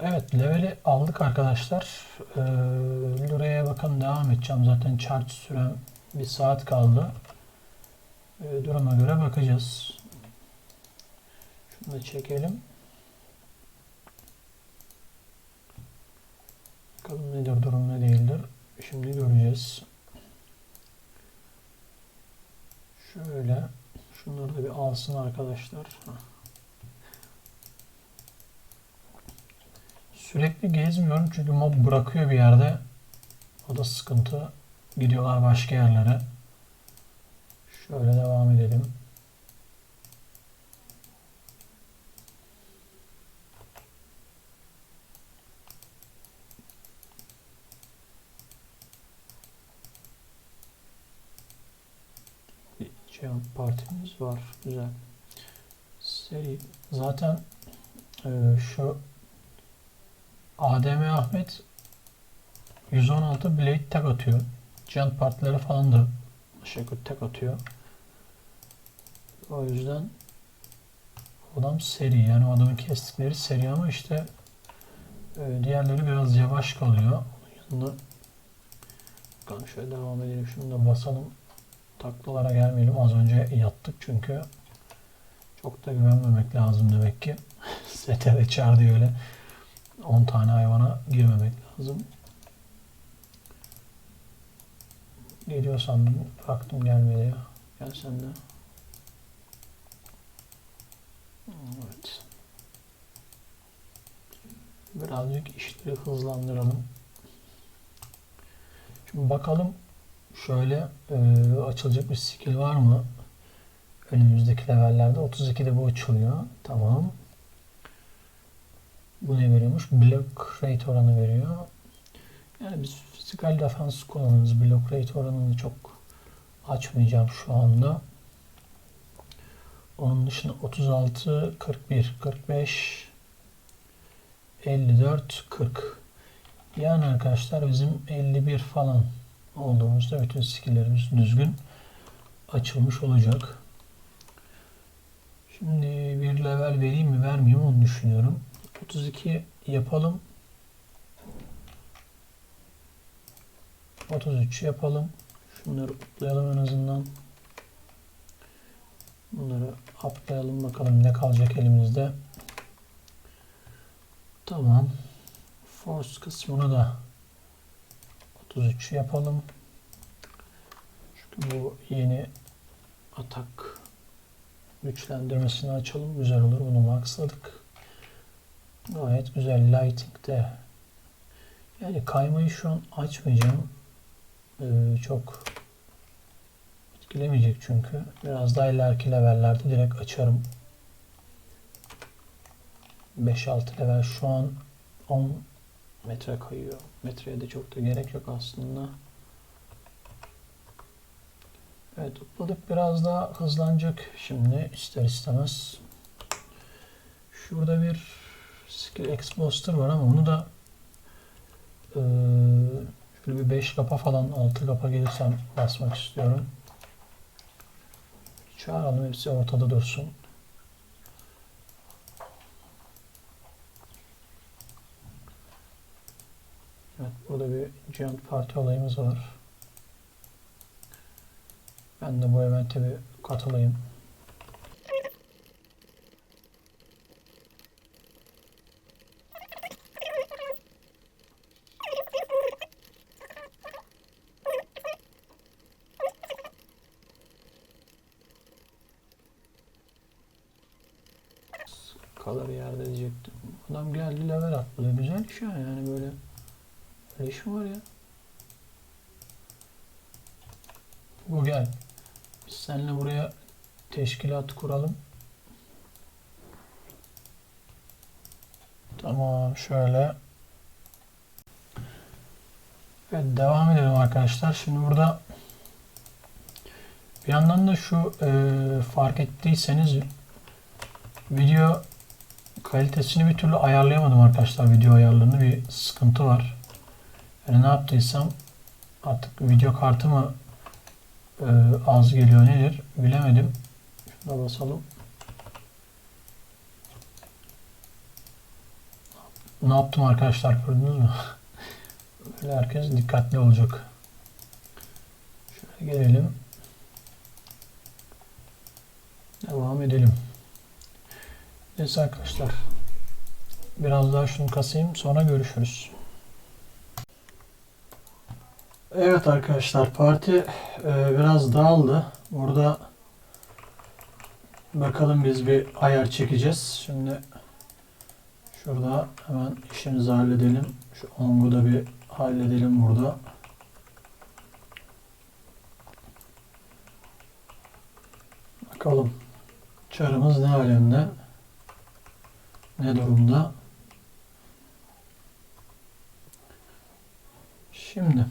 Evet, leveli aldık arkadaşlar. Ee, Lura'ya bakalım devam edeceğim. Zaten charge sürem bir saat kaldı. Ee, duruma göre bakacağız. Şunu da çekelim. Bakalım nedir durum ne değildir. Şimdi göreceğiz. Şöyle şunları da bir alsın arkadaşlar. Heh. Sürekli gezmiyorum çünkü mob bırakıyor bir yerde. O da sıkıntı. Gidiyorlar başka yerlere. Şöyle devam edelim. Bir Jump partimiz var. Güzel. Seri. Zaten e, şu ADM Ahmet 116 blade tek atıyor. Jump partları falan da şekilde tek atıyor. O yüzden adam seri yani o adamın kestikleri seri ama işte e, diğerleri biraz yavaş kalıyor. Onun yanında bakalım şöyle devam edelim. Şunu da basalım. Taklalara gelmeyelim. Az önce yattık çünkü. Çok da güvenmemek lazım demek ki. STR çağırdı öyle. 10 tane hayvana girmemek lazım. Geliyor sandım. Baktım gelmedi ya. Gel sen de. Evet. Birazcık işleri hızlandıralım. Şimdi bakalım şöyle e, açılacak bir skill var mı? Önümüzdeki levellerde 32'de bu açılıyor. Tamam. Bu ne veriyormuş? Block rate oranı veriyor. Yani biz physical defense kullanırız. Block rate oranını çok açmayacağım şu anda. Onun dışında 36, 41, 45, 54, 40. Yani arkadaşlar bizim 51 falan olduğumuzda bütün skilllerimiz düzgün açılmış olacak. Şimdi bir level vereyim mi vermeyeyim onu düşünüyorum. 32 yapalım. 33 yapalım. Şunları uplayalım en azından. Bunları uplayalım bakalım ne kalacak elimizde. Tamam. Force kısmını da 33 yapalım. Çünkü bu yeni atak güçlendirmesini açalım. Güzel olur. Bunu maxladık. Gayet güzel. Lighting de yani kaymayı şu an açmayacağım. Ee, çok etkilemeyecek çünkü. Biraz daha ileriki levellerde direkt açarım. 5-6 level şu an 10 metre kayıyor. Metreye de çok da gerek yok aslında. Evet upladık biraz daha hızlanacak şimdi ister istemez. Şurada bir skill exposter var ama onu da eee şöyle bir 5 kapa falan 6 kapa gelirsem basmak istiyorum. Çağıralım hepsi ortada dursun. Evet burada bir giant party olayımız var. Ben de bu evente bir katılayım. Kalır yerde diyecektim. Adam geldi level atladı. Güzel iş ya yani böyle. Öyle iş var ya? Bu gel. Biz seninle buraya teşkilat kuralım. Tamam şöyle. Evet devam edelim arkadaşlar. Şimdi burada bir yandan da şu e, fark ettiyseniz video kalitesini bir türlü ayarlayamadım arkadaşlar. Video ayarlarında bir sıkıntı var. Yani ne yaptıysam artık video kartı mı e, az geliyor nedir bilemedim. Şuna basalım. ne yaptım arkadaşlar gördünüz mü? Böyle herkes dikkatli olacak. Şöyle gelelim. Devam edelim. Neyse arkadaşlar. Biraz daha şunu kasayım sonra görüşürüz. Evet arkadaşlar parti e, biraz dağıldı. Burada bakalım biz bir ayar çekeceğiz. Şimdi şurada hemen işimizi halledelim. Şu ongu da bir halledelim burada. Bakalım çarımız ne alemde? Ne durumda? Şimdi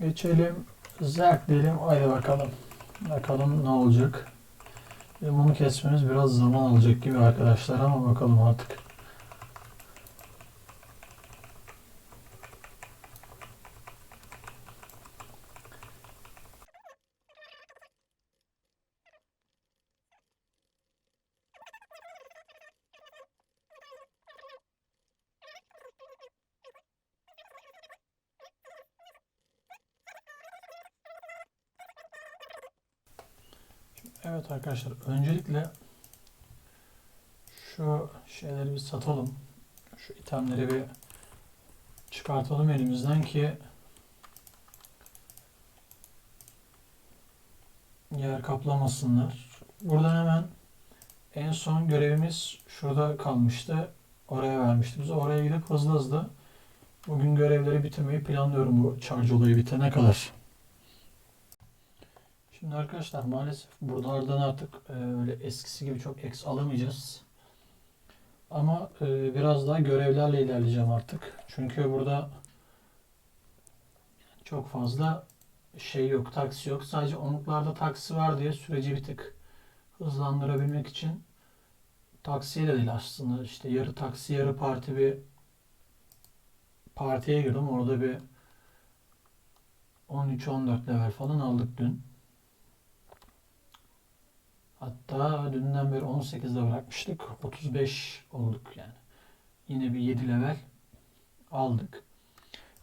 geçelim. Zerk diyelim. Haydi bakalım. Bakalım ne olacak. Ve bunu kesmemiz biraz zaman alacak gibi arkadaşlar ama bakalım artık. Evet arkadaşlar öncelikle şu şeyleri bir satalım. Şu itemleri bir çıkartalım elimizden ki yer kaplamasınlar. Buradan hemen en son görevimiz şurada kalmıştı. Oraya vermişti bize. Oraya gidip hızlı hızlı bugün görevleri bitirmeyi planlıyorum bu charge olayı bitene kadar. Şimdi arkadaşlar maalesef buralardan artık e, öyle eskisi gibi çok X alamayacağız. Ama e, biraz daha görevlerle ilerleyeceğim artık. Çünkü burada çok fazla şey yok, taksi yok. Sadece onluklarda taksi var diye süreci bir tık hızlandırabilmek için taksiye de değil aslında. işte yarı taksi, yarı parti bir partiye girdim. Orada bir 13-14 level falan aldık dün. Hatta dünden beri 18'de bırakmıştık. 35 olduk yani. Yine bir 7 level aldık.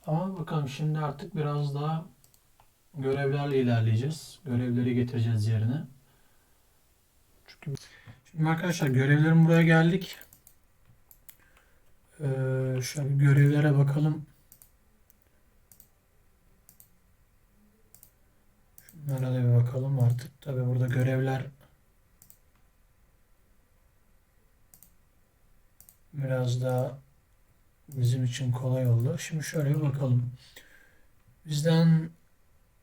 Ama bakalım şimdi artık biraz daha görevlerle ilerleyeceğiz. Görevleri getireceğiz yerine. Çünkü şimdi arkadaşlar görevlerin buraya geldik. Ee, şöyle bir görevlere bakalım. Şunlara da bir bakalım artık. Tabi burada görevler biraz daha bizim için kolay oldu. Şimdi şöyle bir bakalım. Bizden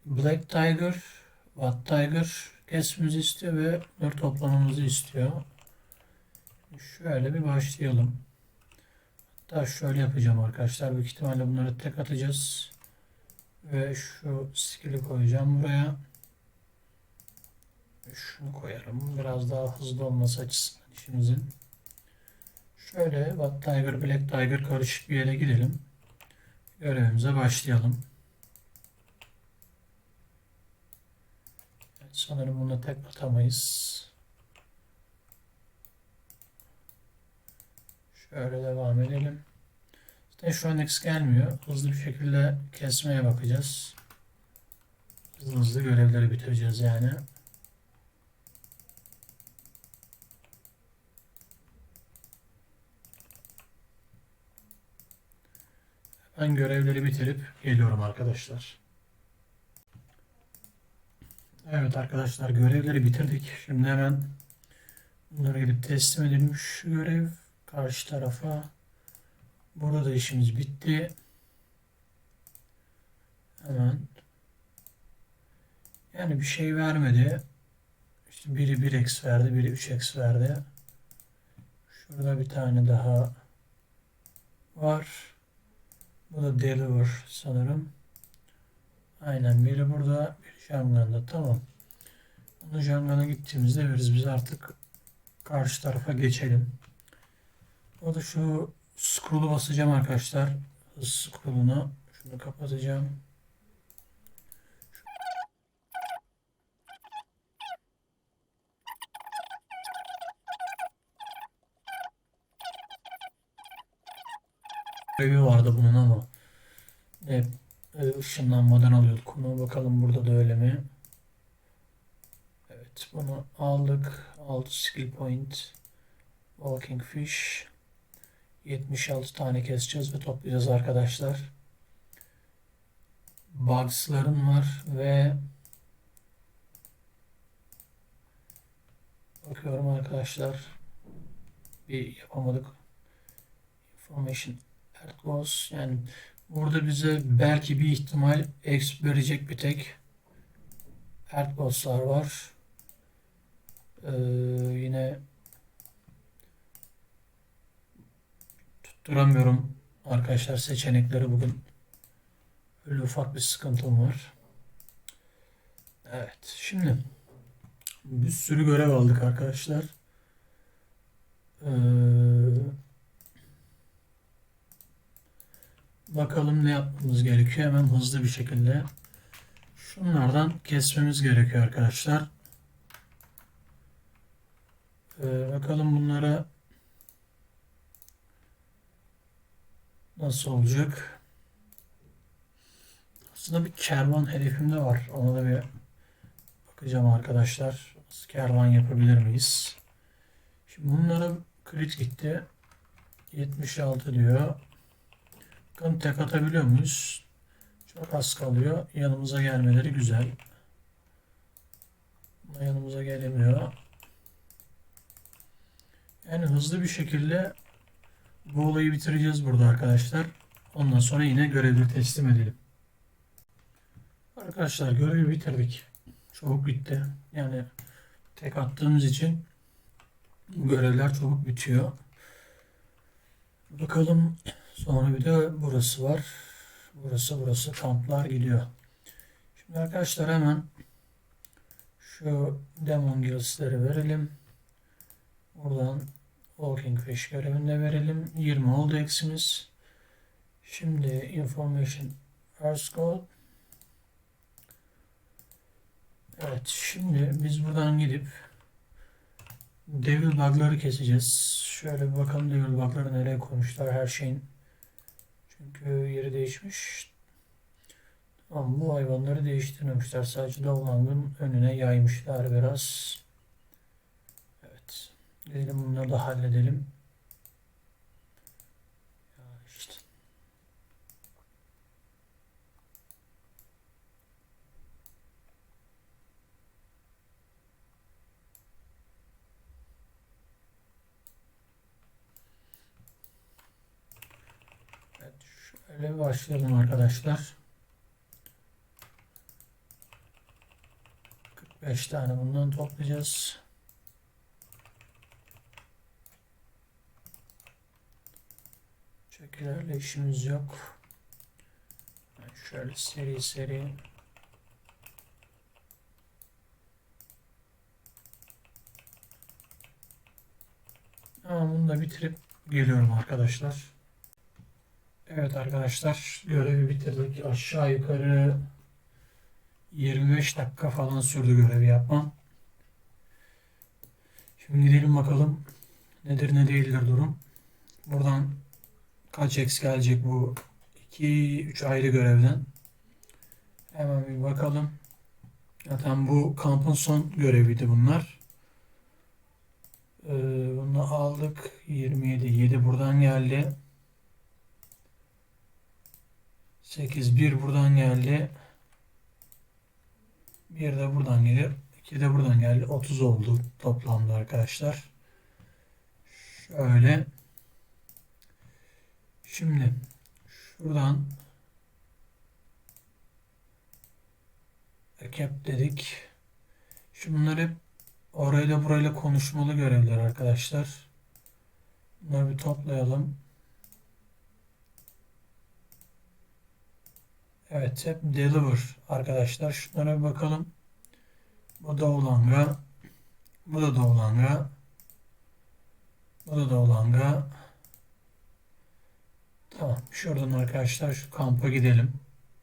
Black Tiger, White Tiger kesmemizi istiyor ve bunları toplamamızı istiyor. Şöyle bir başlayalım. Hatta şöyle yapacağım arkadaşlar. Büyük ihtimalle bunları tek atacağız. Ve şu skill'i koyacağım buraya. Şunu koyarım. Biraz daha hızlı olması açısından işimizin. Şöyle White Tiger, Black Tiger karışık bir yere gidelim. Görevimize başlayalım. Evet, sanırım bunu tek atamayız. Şöyle devam edelim. Zaten şu an X gelmiyor. Hızlı bir şekilde kesmeye bakacağız. Hızlı hızlı görevleri bitireceğiz yani. Ben görevleri bitirip geliyorum arkadaşlar. Evet arkadaşlar görevleri bitirdik. Şimdi hemen bunları gidip teslim edilmiş görev karşı tarafa. Burada da işimiz bitti. Hemen yani bir şey vermedi. İşte biri 1x verdi, biri 3x verdi. Şurada bir tane daha var. Bu da deliver sanırım. Aynen biri burada, biri Jangan'da. Tamam. Bunu Jangan'a gittiğimizde veririz. Biz artık karşı tarafa geçelim. O da şu scroll'u basacağım arkadaşlar. Hız scroll'unu. Şunu kapatacağım. Görevi vardı bunun ama hep e, ışınlanmadan alıyorduk onu. Bakalım burada da öyle mi? Evet bunu aldık. 6 skill point. Walking fish. 76 tane keseceğiz ve toplayacağız arkadaşlar. Bugs'ların var ve bakıyorum arkadaşlar bir yapamadık. Information Goes. Yani burada bize belki bir ihtimal exp verecek bir tek Earthboss'lar var. Ee, yine tutturamıyorum arkadaşlar seçenekleri bugün. Öyle ufak bir sıkıntım var. Evet şimdi bir sürü görev aldık arkadaşlar. Ee, bakalım ne yapmamız gerekiyor. Hemen hızlı bir şekilde şunlardan kesmemiz gerekiyor arkadaşlar. Ee, bakalım bunlara nasıl olacak. Aslında bir kervan hedefim de var. Ona da bir bakacağım arkadaşlar. Nasıl kervan yapabilir miyiz? Şimdi bunlara crit gitti. 76 diyor. Bakın tek atabiliyor muyuz? Çok az kalıyor. Yanımıza gelmeleri güzel. Yanımıza gelemiyor. Yani hızlı bir şekilde bu olayı bitireceğiz burada arkadaşlar. Ondan sonra yine görevleri teslim edelim. Arkadaşlar görevi bitirdik. Çabuk bitti. Yani tek attığımız için görevler çabuk bitiyor. Bakalım sonra bir de burası var. Burası burası kamplar gidiyor. Şimdi arkadaşlar hemen şu Demon Guilds'leri verelim. Buradan Walking Fish görevini de verelim. 20 oldu eksimiz. Şimdi Information Earth Code. Evet şimdi biz buradan gidip Devil bug'ları keseceğiz. Şöyle bir bakalım devil bug'ları nereye koymuşlar her şeyin. Çünkü yeri değişmiş. Ama bu hayvanları değiştirmemişler. Sadece Dovlang'ın önüne yaymışlar biraz. Evet. Gidelim bunları da halledelim. Ya işte. Evet, şöyle başlayalım arkadaşlar. 45 tane bundan toplayacağız. Çekilerle işimiz yok. Ben şöyle seri seri Ama bunu da bitirip geliyorum arkadaşlar. Evet arkadaşlar görevi bitirdik. Aşağı yukarı 25 dakika falan sürdü görevi yapmam. Şimdi gidelim bakalım nedir ne değildir durum. Buradan kaç X gelecek bu 2-3 ayrı görevden. Hemen bir bakalım. Zaten bu kampın son göreviydi bunlar. Ee, bunu aldık. 27. 7 buradan geldi. 8 1 buradan geldi. Bir de buradan gelir. 2 de buradan geldi. 30 oldu toplamda arkadaşlar. Şöyle. Şimdi şuradan recap dedik. Şimdi bunlar hep orayla burayla konuşmalı görevler arkadaşlar. Bunları bir toplayalım. Evet hep deliver arkadaşlar. Şunlara bir bakalım. Bu da Olanga. Bu da Olanga. Bu da Olanga. Tamam. Şuradan arkadaşlar şu kampa gidelim.